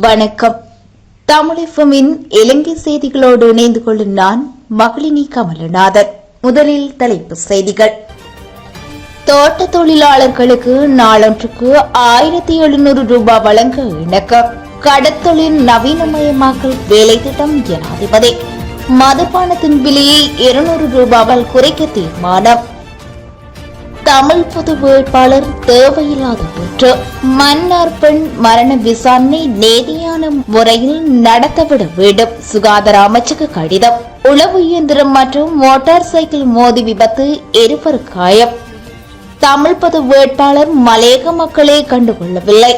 வணக்கம். தமிழகமின் இலங்கை செய்திகளோடு இணைந்து கொள்ளும் நான் மகளினி கமலநாதன். முதலில் தலைப்புச் செய்திகள். தோட்ட தொழிலாளர்களுக்கு நாளொன்றுக்கு ஆயிரத்தி எழுநூறு ரூபாய் வழங்க இணக்கம். கடத்தொழில் நவீனமயமாக்கல் வேலை திட்டம் ஜனாதிபதி. மதுபானத்தின் விலையை இருநூறு ரூபாவால் குறைக்க தீர்மானம். தமிழ் பொது வேட்பாளர் தேவையில்லாத ஒன்று மன்னார் பெண் மரண விசாரணை நேதியான முறையில் நடத்தப்பட வேண்டும். சுகாதார அமைச்சுக்கு கடிதம். உளவு இயந்திரம் மற்றும் மோட்டார் சைக்கிள் மோதி விபத்து இருவர் காயம். தமிழ் பொது வேட்பாளர் மலையக மக்களே கண்டுகொள்ளவில்லை.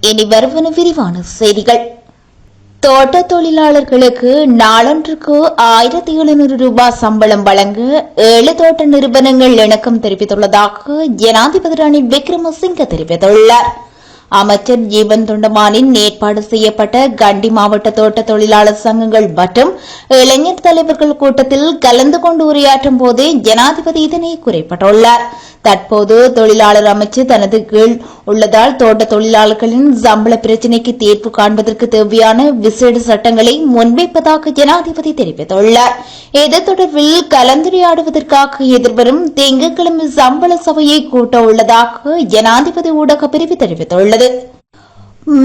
இனி வருவன விரிவான செய்திகள். தோட்ட தொழிலாளர்களுக்கு நாளொன்றுக்கு ஆயிரத்தி எழுநூறு ரூபாய் சம்பளம் வழங்க ஏழு தோட்ட நிறுவனங்கள் இணக்கம் தெரிவித்துள்ளதாக ஜனாதிபதி ராணி விக்ரமசிங்க தெரிவித்துள்ளார். அமைச்சர் ஜீவன் தொண்டமானின் ஏற்பாடு செய்யப்பட்ட கண்டி மாவட்ட தோட்ட தொழிலாளர் சங்கங்கள் மற்றும் இளைஞர் தலைவர்கள் கூட்டத்தில் கலந்து கொண்டு உரையாற்றும் போதே ஜனாதிபதி இதனை குறிப்பிட்டுள்ளார். தற்போது தொழிலாளர் அமைச்சு தனது கீழ் உள்ளதால் தோட்ட தொழிலாளர்களின் சம்பள பிரச்சினைக்கு தீர்வு காண்பதற்கு தேவையான விசேட சட்டங்களை முன்வைப்பதாக ஜனாதிபதி தெரிவித்துள்ளார். இது தொடர்பில் கலந்துரையாடுவதற்காக எதிர்வரும் திங்கட்கிழமை சம்பள சபையை கூட்ட உள்ளதாக ஜனாதிபதி ஊடக பிரிவு தெரிவித்துள்ளது.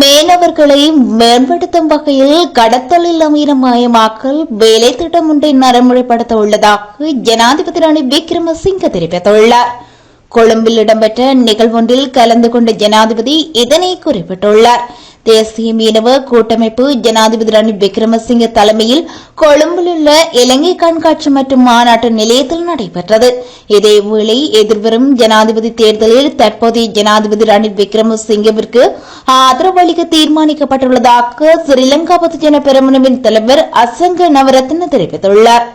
மேலவர்களை மேம்படுத்தும் வகையில் கடத்தொழில் நவீனமயமாக்கல் வேலை திட்டம் ஒன்றை நடைமுறைப்படுத்த உள்ளதாக ஜனாதிபதி ராணி விக்ரமசிங்க தெரிவித்துள்ளார். கொழும்பில் இடம்பெற்ற நிகழ்வொன்றில் கலந்து கொண்ட ஜனாதிபதி இதனை குறிப்பிட்டுள்ளார். தேசிய மீனவ கூட்டமைப்பு ஜனாதிபதி ரணில் விக்ரமசிங்க தலைமையில் கொழும்பில் உள்ள இலங்கை கண்காட்சி மற்றும் மாநாட்டு நிலையத்தில் நடைபெற்றது. இதேவேளை எதிர்வரும் ஜனாதிபதி தேர்தலில் தற்போதைய ஜனாதிபதி ரணில் விக்ரமசிங்கவிற்கு ஆதரவு அளிக்க தீர்மானிக்கப்பட்டுள்ளதாக ஸ்ரீலங்கா பொதுஜன பெருமனவின் தலைவர் அசங்க நவரத்ன தெரிவித்துள்ளார்.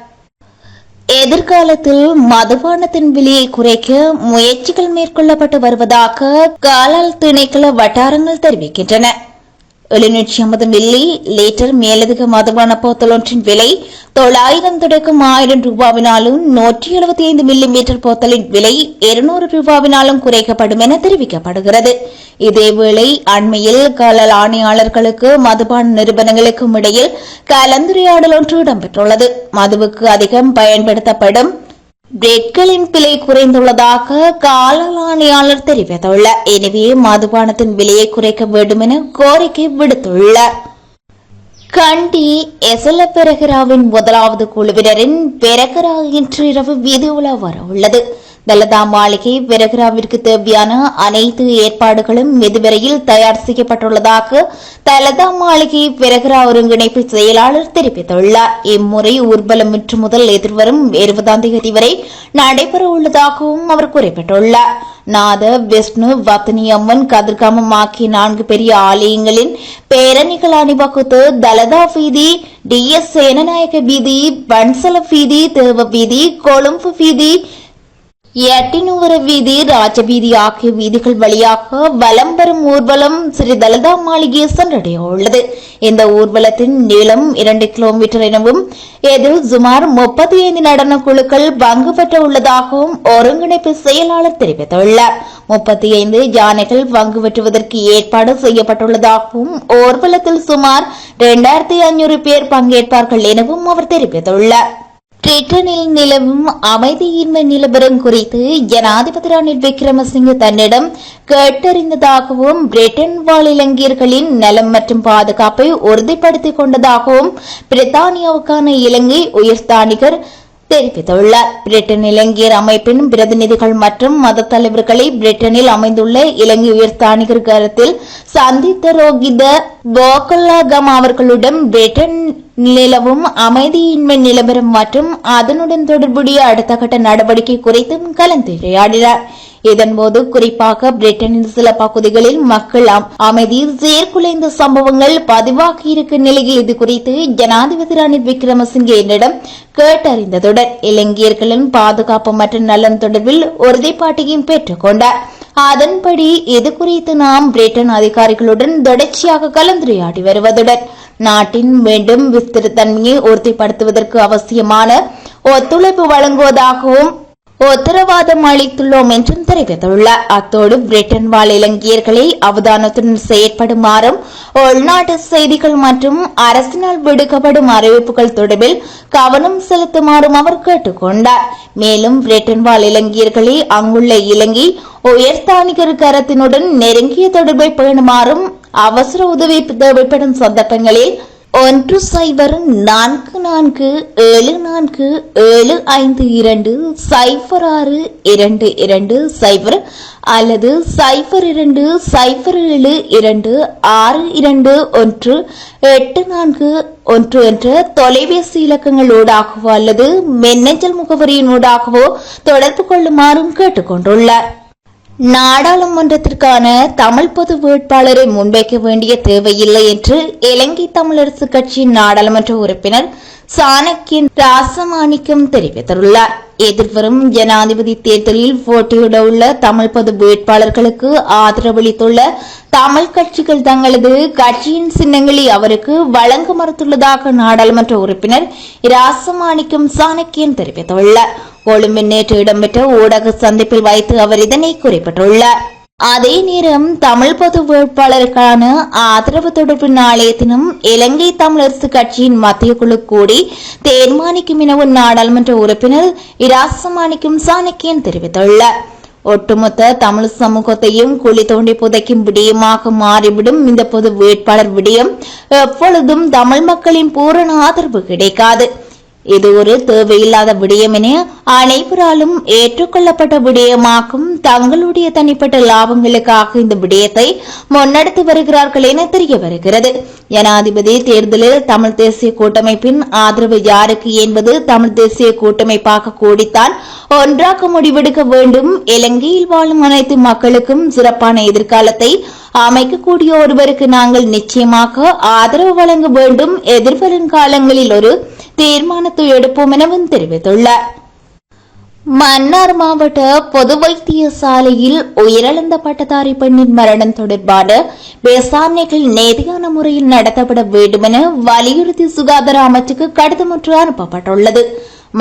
எதிர்காலத்தில் மதுபானத்தின் விலையை குறைக்க முயற்சிகள் மேற்கொள்ளப்பட்டு வருவதாக காலால் திணைக்கள வட்டாரங்கள் தெரிவிக்கின்றன. எழுநூற்றி ஐம்பது மில்லி லிட்டர் மேலதிக மதுபான போத்தல் ஒன்றின் விலை தொள்ளாயிரம் தொடக்கம் ஆயிரம் ரூபாவினாலும் நூற்றி எழுபத்தி ஐந்து மில்லி மீட்டர் போத்தலின் விலை இருநூறு ரூபாவினாலும் குறைக்கப்படும் என தெரிவிக்கப்படுகிறது. இதேவேளை அண்மையில் கலல் ஆணையாளர்களுக்கு மதுபான நிறுவனங்களுக்கும் இடையில் கலந்துரையாடல் ஒன்று இடம்பெற்றுள்ளது. மதுவுக்கு அதிகம் பயன்படுத்தப்படும் பிரெட்களின் விலை குறைந்துள்ளதாக காலலாணியாளர் தெரிவித்துள்ளார். எனவே மதுபானத்தின் விலையை குறைக்க வேண்டும் என கோரிக்கை விடுத்துள்ளார். கண்டி எசல பெரகராவின் முதலாவது குழுவினரின் பெரகரா இன்று இரவு வீதி உலா வர உள்ளது தலதா மாளிகை பெரகராவிற்கு தேவையான அனைத்து ஏற்பாடுகளும் மெதுவரையில் தயார் செய்யப்பட்டுள்ளதாக தலதா மாளிகை பெரகரா ஒருங்கிணைப்பு செயலாளர் தெரிவித்துள்ளார். இம்முறை ஊர்வலம் இன்று முதல் எதிர்வரும் இருபதாம் தேதி வரை நடைபெற உள்ளதாகவும் அவர் குறிப்பிட்டுள்ளார். நாத விஷ்ணு வத்தனி அம்மன் கதிர்காமம் ஆகிய நான்கு பெரிய ஆலயங்களின் பேரணிகள் அணிவகுத்து தலதா வீதி டி எஸ் சேனநாயக வீதி பன்சல வீதி தேவ வீதி கொழும்பு வீதி எட்டினுவர வீதி ராஜவீதி ஆகிய வீதிகள் வழியாக வலம் வரும் ஊர்வலம் ஸ்ரீ தலதா மாளிகை சென்றடைய உள்ளது. இந்த ஊர்வலத்தின் நீளம் இரண்டு கிலோமீட்டர் எனவும் இதில் சுமார் முப்பத்தி ஐந்து நடன குழுக்கள் பங்கு பெற்ற உள்ளதாகவும் ஒருங்கிணைப்பு செயலாளர் தெரிவித்துள்ளார். முப்பத்தி ஐந்து யானைகள் பங்கு பெற்றுவதற்கு ஏற்பாடு செய்யப்பட்டுள்ளதாகவும் ஊர்வலத்தில் சுமார் இரண்டாயிரத்தி ஐநூறு பேர் பங்கேற்பார்கள் எனவும் அவர் தெரிவித்துள்ளார். பிரிட்டனில் நிலவும் அமைதியின்மை நிலவரம் குறித்து ஜனாதிபதி ரணில் விக்ரமசிங்க தன்னிடம் கேட்டறிந்ததாகவும் பிரிட்டன் வாழ் இலங்கையர்களின் நலம் மற்றும் பாதுகாப்பை உறுதிப்படுத்திக் கொண்டதாகவும் பிரித்தானியாவுக்கான இலங்கை உயர்ஸ்தானிகர் தெரிவித்துள்ளார். பிரிட்டன் இலங்கையர் அமைப்பின் பிரதிநிதிகள் மற்றும் மத தலைவர்களை பிரிட்டனில் அமைந்துள்ள இலங்கை உயர்ஸ்தானிகர் கருத்தில் சந்தித்த ரோகித போகல்லாகம் அவர்களுடன் பிரிட்டன் நிலவும் அமைதியின்மை நிலவரம் மற்றும் அதனுடன் தொடர்புடைய அடுத்த கட்ட நடவடிக்கை குறித்தும் கலந்துரையாடினார் இதன்போது குறிப்பாக பிரிட்டனின் சில பகுதிகளில் மக்கள் அமைதி செயற்குலைந்த சம்பவங்கள் பதிவாகியிருக்கும் நிலையில் இது குறித்து ஜனாதிபதி ரணில் விக்ரமசிங்கே என்னிடம் கேட்டறிந்ததுடன் இலங்கையர்களின் பாதுகாப்பு மற்றும் நலன் தொடர்பில் உறுதிப்பாட்டையும் பெற்றுக் கொண்டார். அதன்படி இது குறித்து நாம் பிரிட்டன் அதிகாரிகளுடன் தொடர்ச்சியாக கலந்துரையாடி வருவதுடன் நாட்டின் மீண்டும் விஸ்திரத்தன்மையை உறுதிப்படுத்துவதற்கு அவசியமான ஒத்துழைப்பு வழங்குவதாகவும் உத்தரவாதம் அளித்துள்ளோம் என்றும் தெரிவித்துள்ளார். அத்தோடு பிரிட்டன் வாழ் இலங்கையர்களை அவதானத்துடன் செயற்படுமாறும் உள்நாட்டு செய்திகள் மற்றும் அரசினால் விடுக்கப்படும் அறிவிப்புகள் தொடர்பில் கவனம் செலுத்துமாறும் அவர் கேட்டுக்கொண்டார். மேலும் பிரிட்டன் வாழ் இலங்கையர்களை அங்குள்ள இலங்கை உயர்ஸ்தானிகர் கரத்தினுடன் நெருங்கிய தொடர்பை பேணுமாறும் அவசர உதவி தேவைப்படும் சந்தர்ப்பங்களில் ஒன்று சைபர் நான்கு நான்கு ஏழு நான்கு ஏழு ஐந்து இரண்டு சைபர் ஆறு இரண்டு இரண்டு சைபர் அல்லது சைபர் இரண்டு சைபர் ஏழு இரண்டு ஆறு இரண்டு ஒன்று எட்டு நான்கு ஒன்று என்ற தொலைபேசி இலக்கங்களூடாகவோ அல்லது மின்னஞ்சல் முகவரியினூடாகவோ தொடர்பு கொள்ளுமாறும் கேட்டுக்கொண்டுள்ளார். நாடாளுமன்றத்திற்கான தமிழ் பொது வேட்பாளரை முன்வைக்க வேண்டிய தேவையில்லை என்று இலங்கை தமிழரசு கட்சியின் நாடாளுமன்ற உறுப்பினர் சாணக்கியன் ராசமாணிக்கம் தெரிவித்துள்ளார். எதிர்வரும் ஜனாதிபதி தேர்தலில் போட்டியிட உள்ள தமிழ் பொது வேட்பாளர்களுக்கு ஆதரவளித்துள்ள தமிழ் கட்சிகள் தங்களது கட்சியின் சின்னங்களை அவருக்கு வழங்க மறுத்துள்ளதாக நாடாளுமன்ற உறுப்பினர் ராசமாணிக்கம் சாணக்கியன் தெரிவித்துள்ளார். கொழும்பில் நேற்று இடம்பெற்ற ஊடக சந்திப்பில் வைத்து அவர் இதனை குறிப்பிட்டுள்ளார். அதே நேரம் தமிழ் பொது வேட்பாளருக்கான ஆதரவு தொடர்பு நாளைய இலங்கை தமிழரசு கட்சியின் மத்திய குழு கூடி தீர்மானிக்கும் எனவும் நாடாளுமன்ற உறுப்பினர் இராசமானிக்கும் சாணக்கியன் தெரிவித்துள்ளார். ஒட்டுமொத்த தமிழ் சமூகத்தையும் குழி தோண்டி புதைக்கும் விடயமாக மாறிவிடும் இந்த பொது வேட்பாளர் விடயம். எப்பொழுதும் தமிழ் மக்களின் பூரண ஆதரவு கிடைக்காது. இது ஒரு தேவையில்லாத விடயம் என அனைவராலும் ஏற்றுக்கொள்ளப்பட்ட விடயமாகும் தங்களுடைய தனிப்பட்ட லாபங்களுக்காக இந்த விடயத்தை முன்னெடுத்து வருகிறார்கள் என தெரிய வருகிறது. ஜனாதிபதி தேர்தலில் தமிழ் தேசிய கூட்டமைப்பின் ஆதரவு யாருக்கு என்பது தமிழ் தேசிய கூட்டமைப்பாக கூடித்தான் ஒன்றாக முடிவெடுக்க வேண்டும். இலங்கையில் வாழும் அனைத்து மக்களுக்கும் சிறப்பான எதிர்காலத்தை அமைக்கக்கூடிய ஒருவருக்கு நாங்கள் நிச்சயமாக ஆதரவு வழங்க வேண்டும். எதிர்வரும் காலங்களில் ஒரு தீர்மானத்தை எடுப்போம் எனவும் தெரிவித்துள்ளார். மன்னார் மாவட்ட பொது வைத்தியசாலையில் உயிரிழந்த பட்டதாரி பெண்ணின் மரணம் தொடர்பான விசாரணைகள் நேதியான முறையில் நடத்தப்பட வேண்டுமென வலியுறுத்தி சுகாதார அமைச்சுக்கு கடிதம் ஒன்று அனுப்பப்பட்டுள்ளது.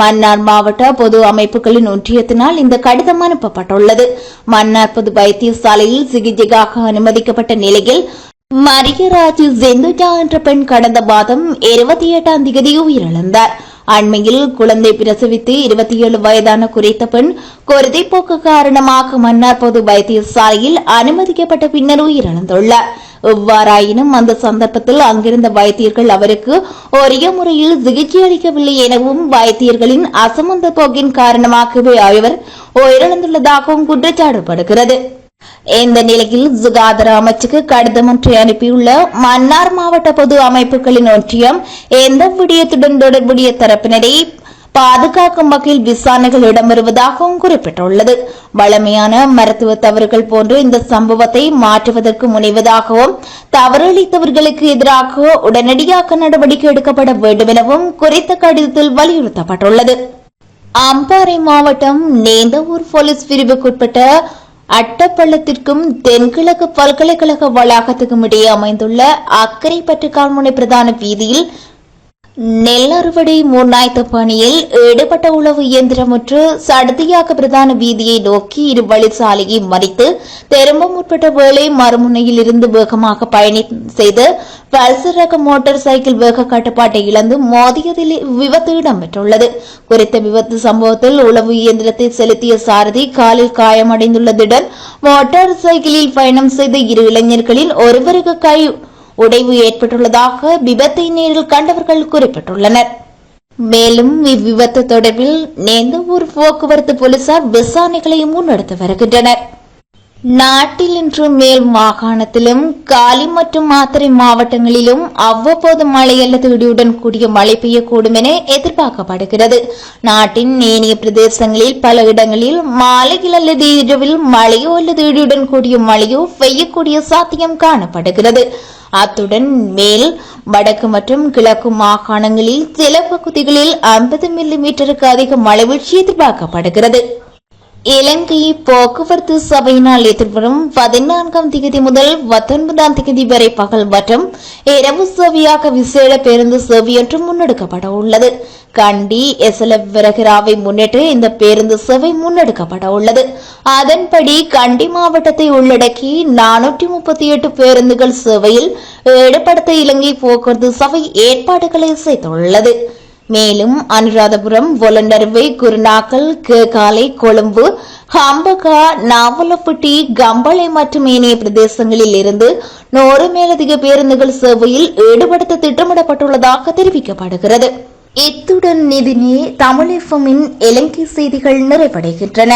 மன்னார் மாவட்ட பொது அமைப்புகளின் ஒன்றியத்தினால் இந்த கடிதம் அனுப்பப்பட்டுள்ளது. மன்னார் பொது வைத்தியசாலையில் சிகிச்சைக்காக அனுமதிக்கப்பட்ட நிலையில் மரியராஜ் ஜெந்துஜா என்ற பெண் கடந்த மாதம் இருபத்தி எட்டாம் தேதி உயிரிழந்தார். அண்மையில் குழந்தை பிரசவித்து இருபத்தி ஏழு வயதான குறித்த பெண் குருதிப்போக்கு காரணமாக மன்னார் பொது வைத்தியசாலையில் அனுமதிக்கப்பட்ட பின்னர் உயிரிழந்துள்ளார். எவ்வாறாயினும் அந்த சந்தர்ப்பத்தில் அங்கிருந்த வைத்தியர்கள் அவருக்கு ஒரே முறையில் சிகிச்சை அளிக்கவில்லை எனவும் வைத்தியர்களின் அசமந்த போக்கின் காரணமாகவே அவர் உயிரிழந்துள்ளதாகவும் குற்றச்சாட்டப்படுகிறது. இந்த நிலையில் சுகாதார அமைச்சுக்கு கடிதம் ஒன்றை அனுப்பியுள்ள மன்னார் மாவட்ட பொது அமைப்புகளின் ஒன்றியம் எந்த விடயத்துடன் தொடர்புடைய தரப்பினரை பாதுகாக்கும் வகையில் விசாரணைகள் இடம்பெறுவதாகவும் குறிப்பிட்டுள்ளது. வளமையான மருத்துவ தவறுகள் போன்று இந்த சம்பவத்தை மாற்றுவதற்கு முனைவதாகவும் தவறளித்தவர்களுக்கு எதிராக உடனடியாக நடவடிக்கை எடுக்கப்பட வேண்டும் எனவும் குறித்த கடிதத்தில் வலியுறுத்தப்பட்டுள்ளது. அம்பாறை மாவட்டம் நேந்தவூர் போலீஸ் பிரிவுக்குட்பட்ட அட்டப்பள்ளத்திற்கும் தென்கிழக்கு பல்கலைக்கழக வளாகத்துக்கும் இடையே அமைந்துள்ள அக்கரைப்பற்று கால்முனை பிரதான வீதியில் நெல் அறுவடை முன்னாய்த்த பணியில் ஈடுபட்ட உளவு இயந்திரம் ஒன்று சடுதியாக பிரதான வீதியை நோக்கி இரு வழிச்சாலையை மறித்து தெரும்பம் முற்பட்ட வேலை மறுமுனையில் இருந்து வேகமாக பயணி செய்து பல்சர் ரக மோட்டார் சைக்கிள் வேக கட்டுப்பாட்டை இழந்து மோதியதில் விபத்து இடம்பெற்றுள்ளது. குறித்த விபத்து சம்பவத்தில் உளவு இயந்திரத்தை செலுத்திய சாரதி காலில் காயமடைந்துள்ளதுடன் மோட்டார் சைக்கிளில் பயணம் செய்த இரு இளைஞர்களில் ஒருவருக்கு கை உடைவு ஏற்பட்டுள்ளதாக விபத்தை நேரில் கண்டவர்கள் குறிப்பிட்டுள்ளனர். மேலும் இவ்விபத்து தொடர்பில் நேந்தவூர் போக்குவரத்து போலீசார் விசாரணைகளை முன்னெடுத்து வருகின்றனர். நாட்டில் இன்று மேல் மாகாணத்திலும் காலி மற்றும் மாத்திரை மாவட்டங்களிலும் அவ்வப்போது மழை அல்லது இடியுடன் கூடிய மழை பெய்யக்கூடும் என எதிர்பார்க்கப்படுகிறது. நாட்டின் ஏனைய பிரதேசங்களில் பல இடங்களில் மாலையில் அல்லது இரவில் மழையோ அல்லது இடியுடன் கூடிய மழையோ பெய்யக்கூடிய சாத்தியம் காணப்படுகிறது. அத்துடன் மேல் வடக்கு மற்றும் கிழக்கு மாகாணங்களில் சில பகுதிகளில் ஐம்பது மில்லி மீட்டருக்கு அதிக மழை வீழ்ச்சி எதிர்பார்க்கப்படுகிறது. இலங்கை போக்குவரத்து சபையினால் எதிர்வரும் பதினான்காம் தேதி முதல் பத்தொன்பதாம் தேதி வரை பகல் மற்றும் இரவு சேவையாக விசேட பேருந்து சேவையொன்று முன்னெடுக்கப்பட உள்ளது. கண்டி எஸ்எல்எஃப் விரகராவை முன்னிட்டு இந்த பேருந்து சேவை முன்னெடுக்கப்பட உள்ளது. அதன்படி கண்டி மாவட்டத்தை உள்ளடக்கி நானூற்றி முப்பத்தி எட்டு பேருந்துகள் சேவையில் ஈடுபடுத்த இலங்கை போக்குவரத்து சபை ஏற்பாடுகளை செய்துள்ளது. மேலும் அனுராதபுரம் ஒலண்டர்வை குருநாக்கல் கேகாலை கொழும்பு ஹம்பகா நாவலப்பட்டி கம்பளை மற்றும் ஏனைய பிரதேசங்களில் இருந்து நூறு மேலதிக பேருந்துகள் சேவையில் ஈடுபடுத்த திட்டமிடப்பட்டுள்ளதாக தெரிவிக்கப்படுகிறது. இத்துடன் நிதினே தமிழ் எஃப்எம்மின் இலங்கை செய்திகள் நிறைவடைகின்றன.